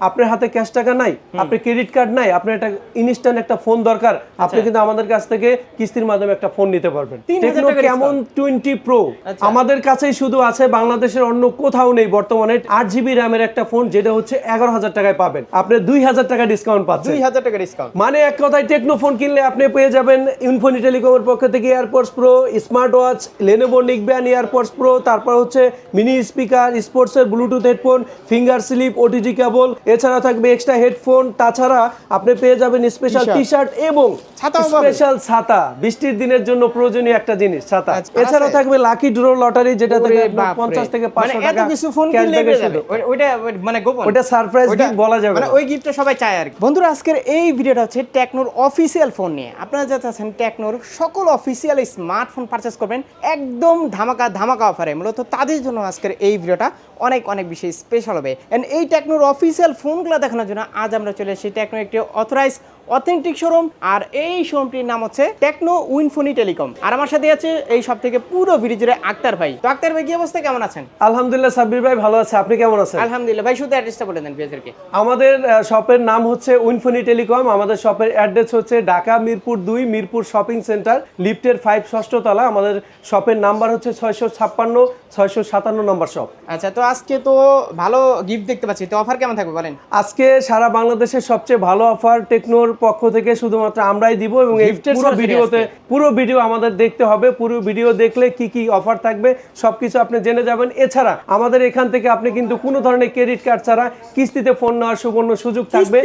আপনার হাতে ক্যাশ টাকা নাই আপনার ক্রেডিট কার্ড নাই আপনার একটা ইনস্ট্যান্ট একটা ফোন দরকার আপনি কিন্তু আমাদের কাছ থেকে কিস্তির মাধ্যমে একটা ফোন নিতে পারবেন। টেকনো টাকা কেমন টোয়েন্টি প্রো আচ্ছা। আমাদের কাছেই শুধু আছে বাংলাদেশের অন্য কোথাও নেই বর্তমানে আট জিবি র্যামের একটা ফোন যেটা হচ্ছে এগারো হাজার টাকায় পাবেন। আপনি দুই হাজার টাকা ডিসকাউন্ট পাচ্ছেন। দুই হাজার টাকা ডিসকাউন্ট মানে এক কথায় টেকনো ফোন কিনলে আপনি পেয়ে যাবেন ইনফোনি টেলিকমের পক্ষ থেকে AirPods pro smart watch Lenovo neckband AirPods pro তারপর হচ্ছে মিনি স্পিকার স্পোর্টসের bluetooth headphone finger slip OTG cable এছাড়া থাকবে এক্সট্রা হেডফোন তাছাড়া আপনি পেয়ে যাবেন স্পেশাল টি শার্ট এবং স্পেশাল ছাতা। বৃষ্টির দিনের জন্য প্রয়োজনীয় একটা জিনিস ছাতা। আচ্ছা, এছাড়া থাকবে লাকি ড্র লটারি যেটা থেকে ওরে আপনার বাপরে। পঞ্চাশ থেকে মানে পাঁচশো এত টাকা কিছু ফোন কিনলে ওইটা মানে গোপন। ওটা সারপ্রাইজ ওইটা- বলা যাবে মানে ওই গিফটটা সবাই চায় আর বন্ধুরা আজকের এই ভিডিওটা হচ্ছে টেকনোর অফিসিয়াল ফোন নিয়ে। আপনারা যা চাচ্ছেন টেকনোর সকল অফিসিয়াল স্মার্টফোন পারচেস করবেন একদম ধামাকা ধামাকা অফারে মূলত তাদের জন্য আজকের এই ভিডিওটা অনেক অনেক বেশি স্পেশাল হবে। এন্ড এই টেকনোর অফিসিয়াল ফোনগুলো দেখানোর জন্য আজ আমরা চলে এসেছি টেকনো একটি অথরাইজ অথেন্টিক শোরুম আর এই শোরুমটির নাম হচ্ছে টেকনো উইনফোনি টেলিকম। আর আমার সাথে আছে এই সব থেকে পুরো ভিডিও জুড়ে আক্তার ভাই। তো আক্তার ভাই কি অবস্থা? কেমন আছেন? আলহামদুলিল্লাহ সাব্বির ভাই ভালো আছে। আপনি কেমন আছেন? আলহামদুলিল্লাহ ভাই শুধু অ্যাড্রেসটা বলে দেন পেজেরকে আমাদের শপের নাম হচ্ছে উইনফোনি টেলিকম। আমাদের শপের অ্যাড্রেস হচ্ছে ঢাকা মিরপুর দুই মিরপুর শপিং সেন্টার লিফটের ফাইভ ষষ্ঠ তলা। আমাদের শপের নাম্বার হচ্ছে ছয়শো ছাপ্পান্ন ছয়শো সাতান্ন নম্বর শপ আচ্ছা তো আজকে তো ভালো গিফট দেখতে পাচ্ছি। তো অফার কেমন থাকবে বলেন? আজকে সারা বাংলাদেশের সবচেয়ে ভালো অফার টেকনোর পক্ষ থেকে শুধুমাত্র আমরাই দিব এবং এই পুরো ভিডিওতে পুরো ভিডিও আমাদের দেখতে হবে পুরো ভিডিও দেখলে কি কি অফার থাকবে সবকিছু আপনি জেনে যাবেন। এছাড়া আমাদের এখান থেকে আপনি কিন্তু কোনো ধরনের ক্রেডিট কার্ড ছাড়া কিস্তিতে ফোন নেওয়ার সুবর্ণ সুযোগ থাকবে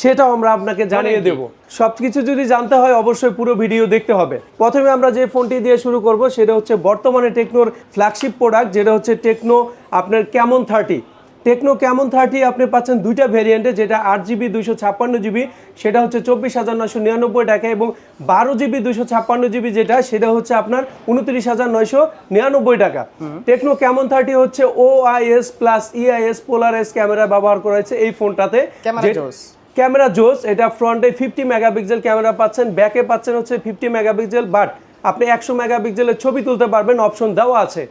সেটাও আমরা আপনাকে জানিয়ে? দেব। সবকিছু যদি জানতে হয় অবশ্যই পুরো ভিডিও দেখতে হবে। প্রথমে আমরা যে ফোনটি দিয়ে শুরু করব সেটা হচ্ছে বর্তমানে টেকনোর ফ্ল্যাগশিপ প্রোডাক্ট যেটা হচ্ছে টেকনো আপনার কেমন থার্টি টেকনো কেমন থার্টি আপনি পাচ্ছেন দুইটা ভেরিয়েন্টে যেটা আট জিবি দুইশো ছাপ্পান্ন জিবি সেটা হচ্ছে চব্বিশ হাজার নয়শো নিরানব্বই টাকা এবং বারো জিবি দুইশো ছাপ্পান্ন জিবি যেটা সেটা হচ্ছে আপনার উনত্রিশ হাজার নয়শো নিরানব্বই টাকা। টেকনো কেমন থার্টি হচ্ছে O IS plus EIS polar S camera ব্যবহার করা হয়েছে এই ফোনটাতে। ক্যামেরা যে- জোস। ক্যামেরা জোস এটা ফ্রন্টে ফিফটি মেগাপিক্সেল ক্যামেরা পাচ্ছেন ব্যাকে পাচ্ছেন হচ্ছে ফিফটি মেগাপিক্সেল বাট আপনি একশো মেগাপিক্সেলের ছবি তুলতে পারবেন অপশন দেওয়া আছে।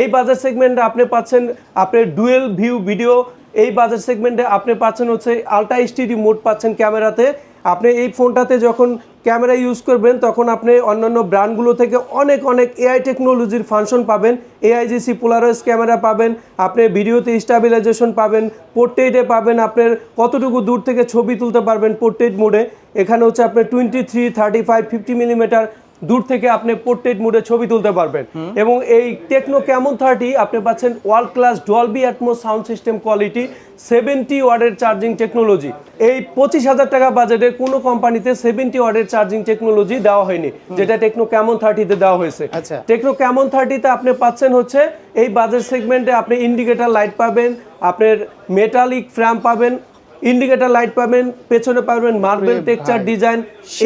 এই বাজার সেগমেন্টে আপনি পাচ্ছেন আপনি ডুয়েল ভিউ ভিডিও এই বাজার সেগমেন্টে আপনি পাচ্ছেন হচ্ছে আলট্রা এইচডি মোড পাচ্ছেন ক্যামেরাতে আপনি এই ফোনটাতে যখন ক্যামেরা ইউজ করবেন, তখন আপনি অন্যান্য ব্র্যান্ডগুলো থেকে অনেক অনেক এআই টেকনোলজির ফাংশন পাবেন। এআইজিসি পোলারয়েস ক্যামেরা পাবেন, আপনি ভিডিওতে স্টাবিলাইজেশন পাবেন পোর্ট্রেটে পাবেন আপনার কতটুকু দূর থেকে ছবি তুলতে পারবেন পোর্ট্রেট মোডে এখানে হচ্ছে আপনার twenty three thirty five fifty millimetre দূর থেকে আপনি পোর্ট্রেট মোডে ছবি তুলতে পারবেন। এবং এই টেকনো কেমন থার্টি আপনি পাচ্ছেন world class Dolby Atmos sound system quality seventy ওয়ার্ডের চার্জিং টেকনোলজি এই পঁচিশ হাজার টাকা বাজেটের কোনো কোম্পানিতে সেভেন্টি ওয়ার্ডের চার্জিং টেকনোলজি দেওয়া হয়নি যেটা টেকনো কেমন থার্টিতে দেওয়া হয়েছে। টেকনো কেমন থার্টিতে আপনি পাচ্ছেন হচ্ছে এই বাজেট সেগমেন্টে আপনি ইন্ডিকেটার লাইট পাবেন আপনার মেটালিক ফ্র্যাম পাবেন ইন্ডিকেটার লাইট পাবেন পেছনে পাবেন মার্বেল ওরে টেক্সচার ডিজাইন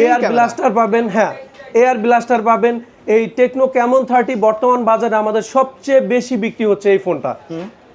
এয়ার। ব্লাস্টার পাবেন হ্যাঁ। এয়ার ব্লাস্টার পাবেন। এই টেকনো কেমন থার্টি বর্তমান বাজারে আমাদের সবচেয়ে বেশি বিক্রি হচ্ছে এই ফোনটা।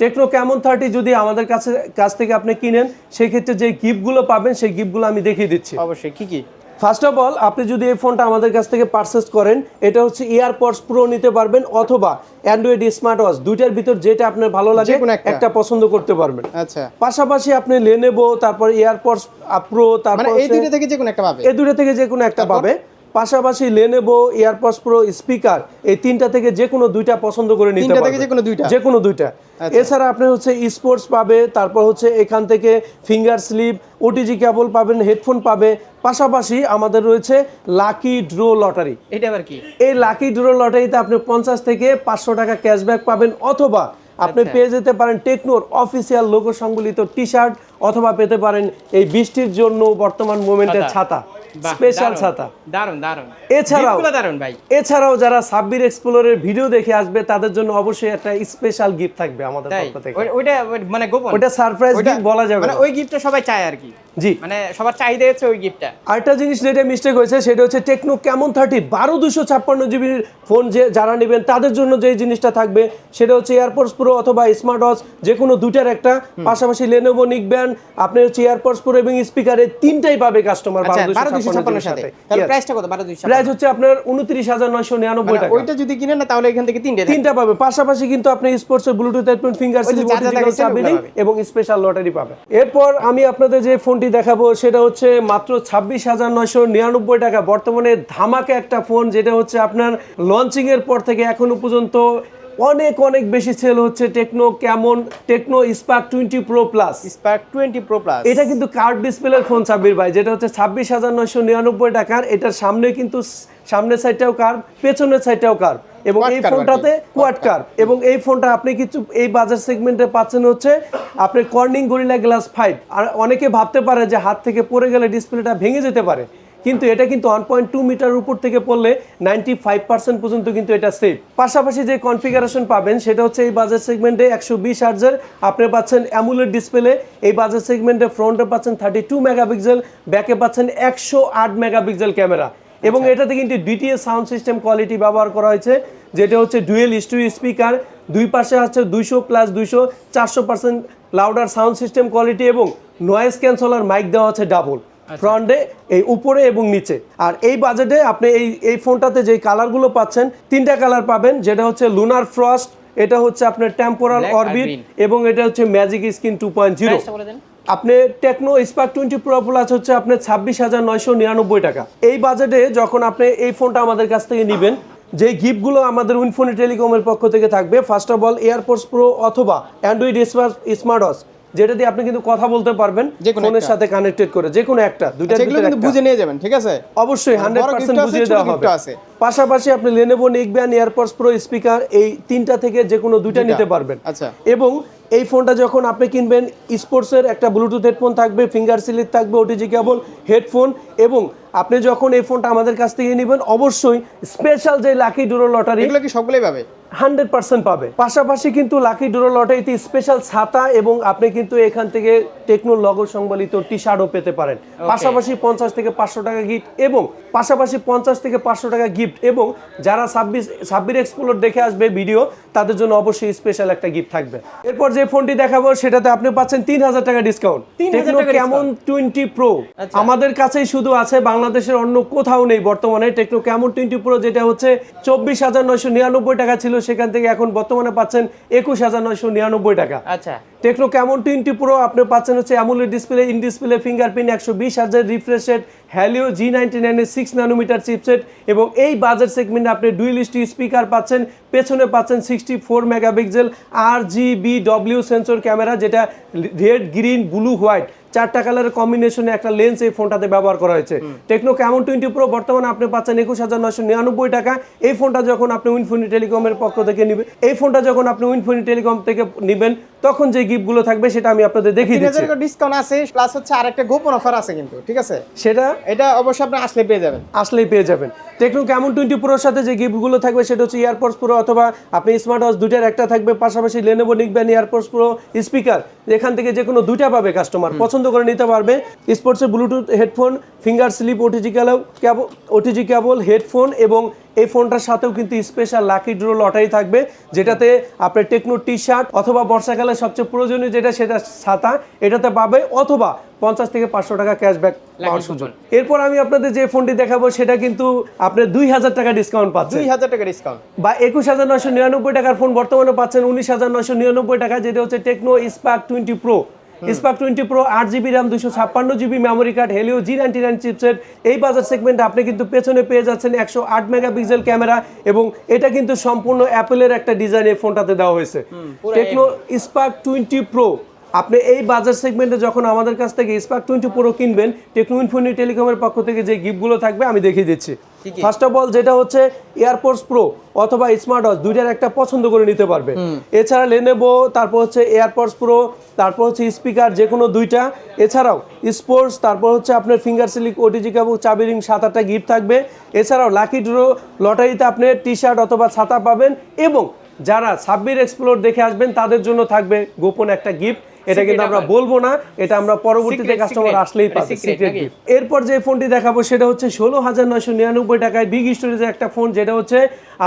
টেকনো কেমন থার্টি যদি আমাদের কাছে কাছ থেকে আপনি কিনেন সেই ক্ষেত্রে যে গিফটগুলো পাবেন সেই গিফটগুলো আমি দেখিয়ে দিচ্ছি। অবশ্যই কি কি? ফার্স্ট অফ অল আপনি যদি এই ফোনটা আমাদের কাছ থেকে পারচেস করেন এটা হচ্ছে ইয়ারপডস প্রো নিতে পারবেন অথবা অ্যান্ড্রয়েড স্মার্ট ওয়াচ দুইটার ভিতর যেটা আপনার ভালো লাগে একটা। পছন্দ করতে পারবেন। আচ্ছা। পাশাপাশি আপনি লেনেবো তারপর এয়ারপডস প্রো মানে তারপর এই দুইটা থেকে যে কোনো একটা পাবে। এই দুটো থেকে যে কোনো একটা পাবে। পাশাপাশি লেনেবো এয়ারপডস প্রো স্পিকার এই তিনটা থেকে যে কোনো দুইটা পছন্দ করে নিতে থেকে যে কোনো দুইটা? যে কোনো দুইটা। আচ্ছা। এছাড়া আপনি হচ্ছে স্পোর্টস পাবে তারপর হচ্ছে এখান থেকে ফিঙ্গার স্লিপ ওটিজি কেবল পাবেন হেডফোন পাবে। পাশাপাশি আমাদের রয়েছে লাকি ড্রো লটারি এটা আবার কি? এই লাকি ড্রো লটারিতে আপনি পঞ্চাশ থেকে পাঁচশো টাকা ক্যাশব্যাক পাবেন অথবা আপনি আচ্ছা। পেয়ে যেতে পারেন টেকনোর অফিসিয়াল লোগো সংবলিত টি শার্ট অথবা পেতে পারেন এই বৃষ্টির জন্য বর্তমান মোমেন্টের ছাতা। স্পেশাল ছাতা। দারুণ দারুণ এছাড়াও দারুণ ভাই। এছাড়াও যারা সাব্বির এক্সপ্লোরের ভিডিও দেখে আসবে তাদের জন্য অবশ্যই একটা স্পেশাল গিফট থাকবে আমাদের পক্ষ থেকে। ওইটা মানে গোপন। ওটা সারপ্রাইজ গিফট বলা যাবে মানে। ওই গিফটটা সবাই চায় আর কি। জি। মানে সবার চাহিদা হচ্ছে ওই গিফটটা আরেকটা জিনিস যেটা মিস্টেক হয়েছে সেটা হচ্ছে টেকনো কেমন থার্টি বারো দুশো ছাপ্পান্ন জিবির ফোন যে যারা নেবেন তাদের জন্য যে জিনিসটা থাকবে সেটা হচ্ছে এয়ারপোর্টস প্রো অথবা স্মার্ট ওয়াচ যে কোনো দুটার একটা পাশাপাশি লেনোভো আপনি হচ্ছে এয়ারপোর্টস প্রো এবং স্পিকারে তিনটাই পাবে কাস্টমার আচ্ছা বারো দুশো ছাপ্পান্ন সাথে। প্রাইসটা কত? বারো দুইশো প্রাইস হচ্ছে আপনার উনত্রিশ হাজার নয়শো নিরানব্বই টাকা। ওইটা যদি কিনেন না তাহলে এখান থেকে তিনটে তিনটা পাবে। পাশাপাশি কিন্তু আপনি স্পোর্টস ব্লুটুথ হেডফোন ফিঙ্গার। এবং স্পেশাল লটারি পাবে। এরপর আমি আপনাদের যে ফোনটি দেখাবো সেটা হচ্ছে মাত্র ছাব্বিশ হাজার নয়শো নিরানব্বই টাকা। বর্তমানে ধামাকা একটা ফোন, যেটা হচ্ছে আপনার লঞ্চিংয়ের পর থেকে এখনও পর্যন্ত অনেক অনেক বেশি সেল হচ্ছে Tecno Camon? Tecno spark twenty pro plus spark twenty pro plus এটা কিন্তু কার্ড ডিসপ্লের ফোন সাব্বির ভাই যেটা হচ্ছে ছাব্বিশ হাজার নয়শো নিরানব্বই টাকার। এটার সামনে কিন্তু সামনের সাইডটাও কার্ভ পেছনের সাইডটাও কার্ভ এবং এই। ফোনটাতে কোয়াড কার্ভ এবং এই ফোনটা আপনি কিছু এই বাজার সেগমেন্টে পাচ্ছেন হচ্ছে আপনি কর্নিং গরিলা গ্লাস ফাইভ আর অনেকে ভাবতে পারে যে হাত থেকে পড়ে গেলে ডিসপ্লেটা ভেঙে যেতে পারে। কিন্তু এটা কিন্তু ওয়ান পয়েন্ট টু মিটার উপর থেকে পড়লে নাইনটি ফাইভ পার্সেন্ট পর্যন্ত কিন্তু এটা সেফ পাশাপাশি যে কনফিগারেশন পাবেন সেটা হচ্ছে এই বাজার সেগমেন্টে একশো বিশ হার্জের আপনি পাচ্ছেন অ্যামুলেট ডিসপ্লে এই বাজার সেগমেন্টে ফ্রন্টে পাচ্ছেন থার্টি টু মেগাপিক্সেল ব্যাকে পাচ্ছেন একশো আট মেগাপিক্সেল ক্যামেরা এবং এটাতে কিন্তু ডিটিএস সাউন্ড সিস্টেম কোয়ালিটি ব্যবহার করা হয়েছে যেটা হচ্ছে ডুয়েল স্টুই স্পিকার দুই পাশে আছে দুইশো প্লাস দুইশো চারশো percent louder sound system quality এবং নয়েজ ক্যান্সেলার মাইক দেওয়া আছে ডাবল ফ্রন্টে এই উপরে এবং নিচে। আর এই বাজেটে আপনি এই এই ফোনটাতে যে কালারগুলো পাচ্ছেন তিনটা কালার পাবেন যেটা হচ্ছে লুনার ফ্রস্ট এটা হচ্ছে আপনার টেম্পোরাল অরবিট এবং এটা হচ্ছে magic skin two point zero আপনি Tecno spark twenty pro plus হচ্ছে আপনার ছাব্বিশ হাজার নয়শো নিরানব্বই টাকা। এই বাজেটে যখন আপনি এই ফোনটা আমাদের কাছ থেকে নেবেন যে গিফটগুলো আমাদের উইনফোনি টেলিকমের পক্ষ থেকে থাকবে first of all AirPods pro অথবা অ্যান্ড্রয়েড স্মার্ট ওয়াচ যেটা দিয়ে আপনি কিন্তু কথা বলতে পারবেন ফোনের সাথে কানেক্টেড করে যে কোনো একটা দুইটা সেগুলো কিন্তু বুঝে নিয়ে যাবেন ঠিক আছে? অবশ্যই হান্ড্রেড বড় পার্সেন্ট gift আছে, বুঝিয়ে দেওয়া হবে। পাশাপাশি আপনি Lenovo Neckband AirPods pro speaker এই তিনটা থেকে যে কোনো দুইটা দুইটা। নিতে পারবেন। আচ্ছা। এবং এই ফোনটা যখন আপনি কিনবেন স্পোর্টসের একটা ব্লুটুথ হেডফোন থাকবে ফিঙ্গার স্লিপ থাকবে ওটিজি কেবল হেডফোন এবং আপনি যখন এই ফোনটা আমাদের কাছ থেকে নেবেন অবশ্যই স্পেশাল যে লাকি ডুরো লটারি এগুলো কি সবগুলোই পাবে? হান্ড্রেড পার্সেন্ট পাবে। পাশাপাশি কিন্তু লাকি ডুরো লটারিতে স্পেশাল ছাতা এবং আপনি কিন্তু এখান থেকে টেকনো লগো সংবলিত টি শার্টও পেতে পারেন। পাশাপাশি পঞ্চাশ থেকে পাঁচশো টাকা গিফট এবং পাশাপাশি পঞ্চাশ থেকে পাঁচশো টাকা গিফট এবং যারা ছাব্বিশ ছাব্বিশ এক্সপ্লোর দেখে আসবে ভিডিও তাদের জন্য অবশ্যই স্পেশাল একটা গিফট থাকবে। এরপর যে ফোনটি দেখাবো সেটাতে আপনি পাচ্ছেন তিন হাজার টাকা ডিসকাউন্ট 3000 টেকনো টাকা কেমন টোয়েন্টি প্রো আচ্ছা। আমাদের কাছেই শুধু আছে বাংলাদেশের অন্য কোথাও নেই বর্তমানে। টেকনো কেমন টোয়েন্টি প্রো যেটা হচ্ছে চব্বিশ হাজার নয়শো নিরানব্বই টাকা ছিল সেখান থেকে এখন বর্তমানে পাচ্ছেন একুশ হাজার নয়শো নিরানব্বই টাকা। আচ্ছা। টেকনো কেমন টোয়েন্টি প্রো আপনি পাচ্ছেন হচ্ছে AMOLED display in display fingerprint একশো বিশ হাজার refresh rate Helio G ninety নাইনের সিক্স ন্যানোমিটার চিপসেট এবং এই বাজেট সেগমেন্টে আপনি ডুয়েলিস্টি স্পিকার পাচ্ছেন পেছনে পাচ্ছেন sixty four megapixel R G B W sensor camera যেটা রেড গ্রিন ব্লু হোয়াইট চারটা কালারের কম্বিনেশনে একটা লেন্স এই ফোনটাতে ব্যবহার করা হয়েছে। টেকনো ক্যামন টোয়েন্টি প্রো বর্তমানে আপনি পাচ্ছেন একুশ হাজার নয়শো নিরানব্বই টাকা। এই ফোনটা যখন আপনি উইনফোনি টেলিকমের পক্ষ থেকে নেবেন এই ফোনটা যখন আপনি উইনফোনি টেলিকম থেকে নেবেন তখন যে গিফটগুলো থাকবে সেটা আমি আপনাদের দেখিয়ে দিচ্ছি। ডিসকাউন্ট আছে প্লাস হচ্ছে আরেকটা গোপন অফার আছে কিন্তু ঠিক আছে? সেটা? এটা অবশ্যই আপনি আসলে পেয়ে যাবেন। আসলেই পেয়ে যাবেন। টেকনো কেমন টোয়েন্টি প্রোর সাথে যে গিফটগুলো থাকবে সেটা হচ্ছে এয়ারপোর্টস প্রো অথবা আপনি স্মার্ট ওয়াচ দুটার একটা থাকবে পাশাপাশি Lenovo neckband AirPods pro speaker এখান থেকে যে কোনো দুইটা পাবে কাস্টমার পছন্দ করে নিতে পারবে। স্পোর্টসের bluetooth headphone finger slip OTG cable OTG cable headphone এবং এই ফোনটার সাথেও কিন্তু স্পেশাল লাকি ড্র লটারি থাকবে যেটাতে আপনার টেকনো টি শার্ট অথবা বর্ষাকালে সবচেয়ে প্রয়োজনীয় যেটা সেটা ছাতা এটাতে পাবে অথবা পঞ্চাশ থেকে পাঁচশো টাকা ক্যাশব্যাক পাওয়ার সুযোগ। এরপর আমি আপনাদের যে ফোনটি দেখাবো সেটা কিন্তু আপনি দুই হাজার টাকা ডিসকাউন্ট পাচ্ছেন। দুই হাজার টাকা ডিসকাউন্ট বা একুশ হাজার নয়শো নিরানব্বই টাকার ফোন বর্তমানে পাচ্ছেন উনিশ হাজার নয়শো নিরানব্বই টাকা যেটা হচ্ছে Tecno spark twenty pro. Spark twenty pro আট জিবি র্যাম দুশো ছাপ্পান্ন GB memory card Helio G ninety nine chipset এই বাজার সেগমেন্টে আপনি কিন্তু পেছনে পেয়ে যাচ্ছেন একশো আট মেগাপিক্সেল ক্যামেরা এবং এটা কিন্তু সম্পূর্ণ অ্যাপেলের একটা ডিজাইন এই ফোনটাতে দেওয়া হয়েছে। টেকনো স্পার্ক টোয়েন্টি প্রো আপনি এই বাজার সেগমেন্টে যখন আমাদের কাছ থেকে স্পার্ক টোয়েন্টি প্রো কিনবেন টেকনো ইনফোনি টেলিকমের পক্ষ থেকে যে গিফটগুলো থাকবে আমি দেখিয়ে দিচ্ছি? ফার্স্ট অফ অল যেটা হচ্ছে এয়ারপোর্টস প্রো অথবা স্মার্ট ওয়াচ দুইটার একটা পছন্দ করে নিতে পারবে। এছাড়া লেনেভো তারপর হচ্ছে এয়ারপোর্টস প্রো তারপর হচ্ছে স্পিকার যে কোনো দুইটা। এছাড়াও স্পোর্টস তারপর হচ্ছে আপনার ফিঙ্গার সিলিক ওটিজি কাবু চাবি রিং সাত আটটা গিফট থাকবে। এছাড়াও লাকি ড্র লটারিতে আপনি টি শার্ট অথবা ছাতা পাবেন এবং যারা সাব্বির এক্সপ্লোর দেখে আসবেন তাদের জন্য থাকবে গোপন একটা গিফট এটা কিন্তু আমরা বলব না এটা আমরা পরবর্তীতে কাস্টমার আসলেই পাবে সিক্রেট? এরপর যে ফোনটি দেখাবো সেটা হচ্ছে ষোলো হাজার নয়শো নিরানব্বই টাকায় বিগ স্টোরেজের একটা ফোন যেটা হচ্ছে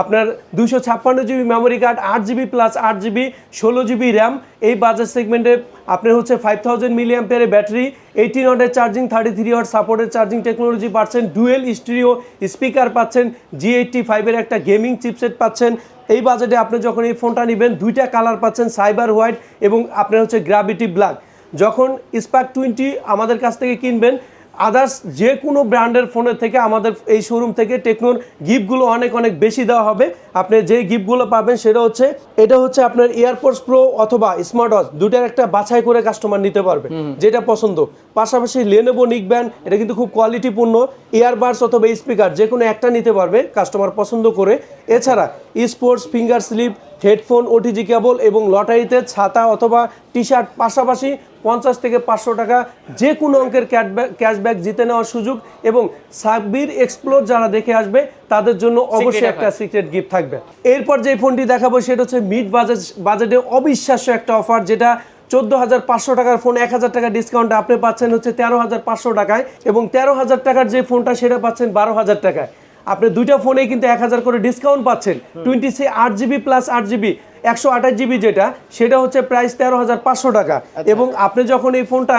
আপনার দুশো ছাপ্পান্ন জিবি মেমোরি কার্ড আট জিবি প্লাস আট জিবি ষোলো জিবি র্যাম এই বাজার সেগমেন্টে আপনার হচ্ছে ফাইভ থাউজেন্ড মিলিয়াম পেয়ারের ব্যাটারি এইটিন ওয়াটের চার্জিং থার্টি থ্রি ওয়াট সাপোর্টের চার্জিং টেকনোলজি পাচ্ছেন ডুয়েল স্টিরিও স্পিকার পাচ্ছেন জি এইটটি ফাইভের একটা গেমিং চিপসেট পাচ্ছেন এই বাজেটে আপনি যখন এই ফোনটা নেবেন, দুইটা কালার পাচ্ছেন সাইবার হোয়াইট এবং আপনার হচ্ছে গ্রাভিটি ব্ল্যাক যখন স্পার্ক টোয়েন্টি আমাদের কাছ থেকে কিনবেন আদার্স যে কোনো ব্র্যান্ডের ফোনের থেকে আমাদের এই শোরুম থেকে টেকনোর গিফটগুলো অনেক অনেক বেশি দেওয়া হবে। আপনি যে গিফটগুলো পাবেন সেটা হচ্ছে এটা হচ্ছে আপনার এয়ারপোর্টস প্রো অথবা স্মার্ট ওয়াচ দুটার একটা বাছাই করে কাস্টমার নিতে পারবে যেটা পছন্দ। পাশাপাশি লেনোভো নিকব্যান এটা কিন্তু খুব কোয়ালিটিপূর্ণ ইয়ারবাডস অথবা স্পিকার যে কোনো একটা নিতে পারবে কাস্টমার পছন্দ করে। এছাড়া sports finger sleeve headphone OTG cable এবং লটারিতে ছাতা অথবা টি শার্ট পাশাপাশি পঞ্চাশ থেকে পাঁচশো টাকা যে কোনো অঙ্কের ক্যাশব্যাক ক্যাশব্যাক জিতে নেওয়ার সুযোগ এবং সাব্বির এক্সপ্লোর যারা দেখে আসবে তাদের জন্য অবশ্যই একটা সিক্রেট গিফট থাকবে। এরপর যে ফোনটি দেখাবো সেটা হচ্ছে মিড বাজেট বাজেটে অবিশ্বাস্য একটা অফার যেটা চোদ্দ হাজার পাঁচশো টাকার ফোন এক হাজার টাকা ডিসকাউন্ট আপনি পাচ্ছেন হচ্ছে তেরো হাজার পাঁচশো টাকায় এবং তেরো হাজার টাকার যে ফোনটা সেটা পাচ্ছেন বারো হাজার টাকায়। আপনি দুইটা ফোনেই কিন্তু এক হাজার করে ডিসকাউন্ট পাচ্ছেন। টোয়েন্টি সি আট জিবি প্লাস আট জিবি একশো আঠাশ জিবি যেটা সেটা হচ্ছে প্রাইস তেরো হাজার পাঁচশো টাকা। এবং আপনি যখন এই ফোনটা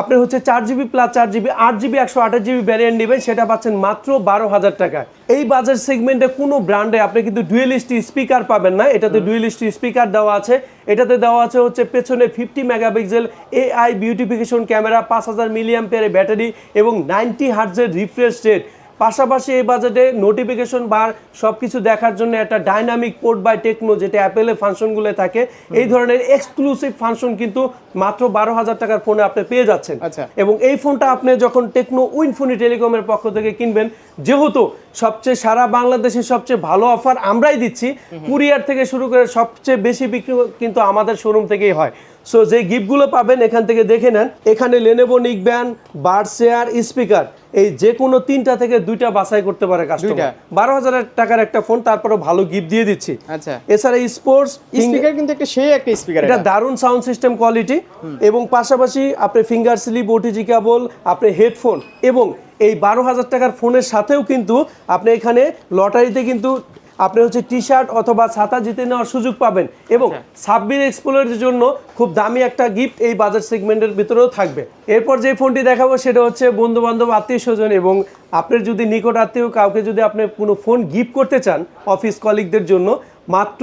আপনি হচ্ছে চার জিবি প্লাস চার জিবি আট জিবি একশো আঠাশ জিবি ভ্যারিয়েন্ট নেবেন সেটা পাচ্ছেন মাত্র বারো হাজার টাকা। এই বাজার সেগমেন্টে কোনো ব্র্যান্ডে আপনি কিন্তু ডুয়েলিস্টি স্পিকার পাবেন না। এটাতে ডুয়েলিস্টি স্পিকার দেওয়া আছে। এটাতে দেওয়া আছে হচ্ছে পেছনে fifty megapixel AI beautification camera পাঁচ হাজার মিলিয়াম পেয়ারের ব্যাটারি এবং নাইনটি হার্টজের রিফ্রেশ রেট পাশাপাশি এই বাজেটে নোটিফিকেশন বার সব কিছু দেখার জন্য একটা ডাইনামিক পোর্ট বাই টেকনো যেটা অ্যাপেলের ফাংশনগুলো থাকে এই ধরনের এক্সক্লুসিভ ফাংশন কিন্তু মাত্র বারো হাজার টাকার ফোনে আপনি পেয়ে যাচ্ছেন। আচ্ছা। এবং এই ফোনটা আপনি যখন টেকনো উইনফোনি টেলিকমের পক্ষ থেকে কিনবেন যেহেতু সবচেয়ে সারা বাংলাদেশের সবচেয়ে ভালো অফার আমরাই দিচ্ছি কুরিয়ার থেকে শুরু করে সবচেয়ে বেশি বিক্রি কিন্তু আমাদের শোরুম থেকেই হয়। সো যে গিফটগুলো পাবেন এখান থেকে দেখে নেন। এখানে লেনেভো নিকব্যান বার্ড শেয়ার স্পিকার এই যে কোনো তিনটা থেকে দুইটা বাছাই করতে পারে কাস্টমার বারো হাজার টাকার একটা ফোন তারপরে ভালো গিফট দিয়ে দিচ্ছি। আচ্ছা। এছাড়া স্পোর্টস স্পিকার কিন্তু একটা সেই একটা স্পিকার এটা দারুণ সাউন্ড সিস্টেম কোয়ালিটি এবং পাশাপাশি আপনি ফিঙ্গার স্লিপ ওটিজি কেবল আপনি হেডফোন এবং এই বারো হাজার টাকার ফোনের সাথেও কিন্তু আপনি এখানে লটারিতে কিন্তু আপনি হচ্ছে টি শার্ট অথবা ছাতা জিতে নেওয়ার সুযোগ পাবেন এবং সাব্বির এক্সপ্লোরের জন্য খুব দামি একটা গিফট এই বাজার সেগমেন্টের ভিতরেও থাকবে। এরপর যে ফোনটি দেখাবো সেটা হচ্ছে বন্ধু বান্ধব আত্মীয় স্বজন এবং আপনার যদি নিকট আত্মীয় কাউকে যদি আপনি কোনো ফোন গিফট করতে চান অফিস কলিগদের জন্য মাত্র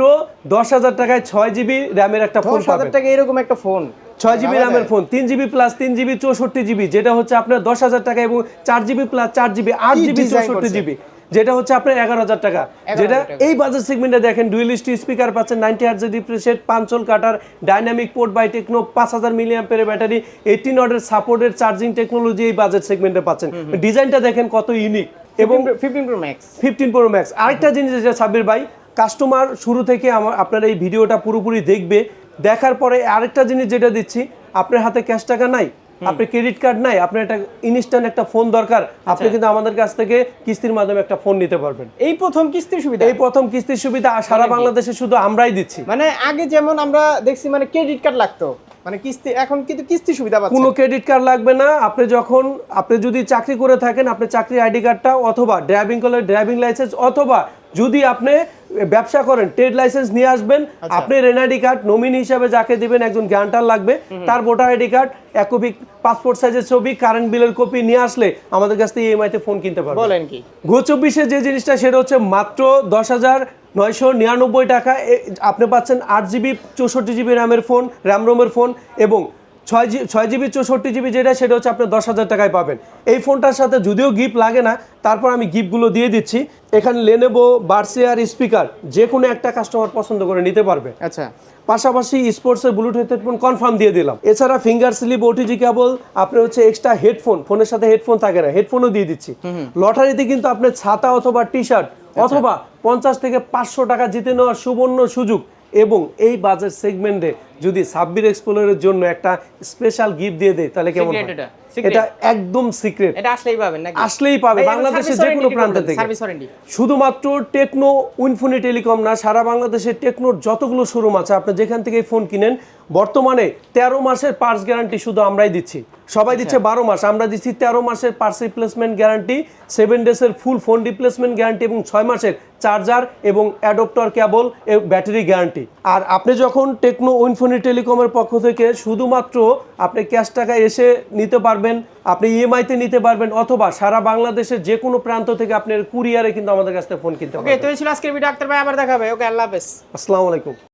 দশ হাজার টাকায় ছয় জিবি র্যামের একটা ফোন হাজার টাকা এরকম একটা ফোন ছয় জিবি র্যামের ফোন তিন জিবি প্লাস তিন জিবি চৌষট্টি জিবি যেটা হচ্ছে আপনার দশ হাজার টাকা এবং চার জিবি প্লাস চার জিবি আট জিবি চৌষট্টি জিবি যেটা হচ্ছে আপনার এগারো হাজার টাকা। যেটা এই বাজার সেগমেন্টে দেখেন ডুয়েলিস্টি স্পিকার পাচ্ছেন ninety হার্জের refresh rate punch hole cutout dynamic port by Tecno পাঁচ হাজার মিলিয়াম পেরে ব্যাটারি এইটিন অর্ডার সাপোর্টের চার্জিং টেকনোলজি এই বাজেট সেগমেন্টে পাচ্ছেন। ডিজাইনটা দেখেন কত ইউনিক এবং এবং fifteen pro max fifteen pro max আরেকটা জিনিস যেটা সাব্বির ভাই কাস্টমার শুরু থেকে আমার আপনার এই ভিডিওটা পুরোপুরি দেখবে। দেখার পরে আরেকটা জিনিস যেটা দিচ্ছি আপনার হাতে ক্যাশ টাকা নাই? আপনার ক্রেডিট কার্ড নাই আপনার একটা ইনস্ট্যান্ট একটা ফোন দরকার আপনি কিন্তু আমাদের কাছ থেকে কিস্তির মাধ্যমে একটা ফোন নিতে পারবেন। এই প্রথম কিস্তির সুবিধা? এই প্রথম কিস্তির সুবিধা সারা বাংলাদেশে শুধু আমরাই দিচ্ছি। মানে আগে যেমন আমরা দেখছি মানে ক্রেডিট কার্ড লাগতো। মানে কিস্তি এখন কিন্তু কিস্তি সুবিধা পাচ্ছেন কোনো ক্রেডিট কার্ড লাগবে না আপনি যখন আপনি যদি চাকরি করে থাকেন আপনি চাকরি আইডি কার্ডটা অথবা ড্রাইভিং করলে ড্রাইভিং লাইসেন্স অথবা যদি আপনি ব্যবসা করেন ট্রেড লাইসেন্স নিয়ে আসবেন আপনি এনআইডি কার্ড নমিনি হিসাবে যাকে দিবেন একজন গ্যারান্টার লাগবে তার ভোটার আইডি কার্ড এক কপি পাসপোর্ট সাইজের ছবি কারেন্ট বিলের কপি নিয়ে আসলে আমাদের কাছ থেকে ইএমআই তে ফোন কিনতে পারবেন। বলেন কি? গো চব্বিশে যে জিনিসটা সেটা হচ্ছে মাত্র দশ হাজার নয়শো নিরানব্বই টাকা। আপনি পাচ্ছেন আট জিবি চৌষট্টি জিবি র্যামের ফোন র্যাম রোমের ফোন এবং ছয় জি ছয় জিবি চৌষট্টি জিবি যেটা সেটা হচ্ছে আপনি দশ হাজার টাকায় পাবেন। এই ফোনটার সাথে যদিও গিফট লাগে না তারপর আমি গিফটগুলো দিয়ে দিচ্ছি। এখানে লেনেবো বার্সিয়ার স্পিকার যে কোনো একটা কাস্টমার পছন্দ করে নিতে পারবে। আচ্ছা। পাশাপাশি স্পোর্টসের ব্লুটুথ হেডফোন কনফার্ম দিয়ে দিলাম। এছাড়া ফিঙ্গার স্লিপ ওটিজি কেবল আপনি হচ্ছে এক্সট্রা হেডফোন ফোনের সাথে হেডফোন থাকে না হেডফোনও দিয়ে দিচ্ছি। লটারিতে কিন্তু আপনি ছাতা অথবা টি শার্ট অথবা পঞ্চাশ থেকে পাঁচশো টাকা জিতে নেওয়ার সুবর্ণ সুযোগ। এবং এই বাজেট সেগমেন্টে যদি সাব্বির এক্সপ্লোরের জন্য একটা স্পেশাল গিফট দিয়ে দেয় তাহলে কেমন? এটা, একদম সিক্রেট এটা আসলেই পাবেন নাকি? আসলেই পাবে। বাংলাদেশের যে কোনো প্রান্ত থেকে। সার্ভিস ওয়ারেন্টি শুধুমাত্র টেকনো উইনফোনি টেলিকম না সারা বাংলাদেশে টেকনোর যতগুলো শোরুম আছে আপনি যেখান থেকে ফোন কিনেন বর্তমানে তেরো মাসের পার্স গ্যারান্টি শুধু আমরাই দিচ্ছি। সবাই দিচ্ছে বারো মাস। আমরা দিচ্ছি তেরো মাসের পার্স রিপ্লেসমেন্ট গ্যারান্টি সেভেন ডেজের ফুল ফোন রিপ্লেসমেন্ট গ্যারান্টি এবং ছয় মাসের চার্জার এবং অ্যাডপ্টর কেবল ব্যাটারি গ্যারান্টি আর আপনি যখন টেকনো উইনফোনি টেলিকমের পক্ষ থেকে শুধুমাত্র আপনি ক্যাশ টাকা এসে নিতে পারবেন আপনি ইএমআইতে নিতে পারবেন অথবা সারা বাংলাদেশের যে কোনো প্রান্ত থেকে আপনার কুরিয়ারে কিন্তু আমাদের কাছ থেকে ফোন কিনতে ওকে পারবেন। তো এই ছিল আজকের ভিডিও আক্তার ভাই আবার দেখাবে ওকে আল্লাহ হাফেজ। আসসালামু আলাইকুম।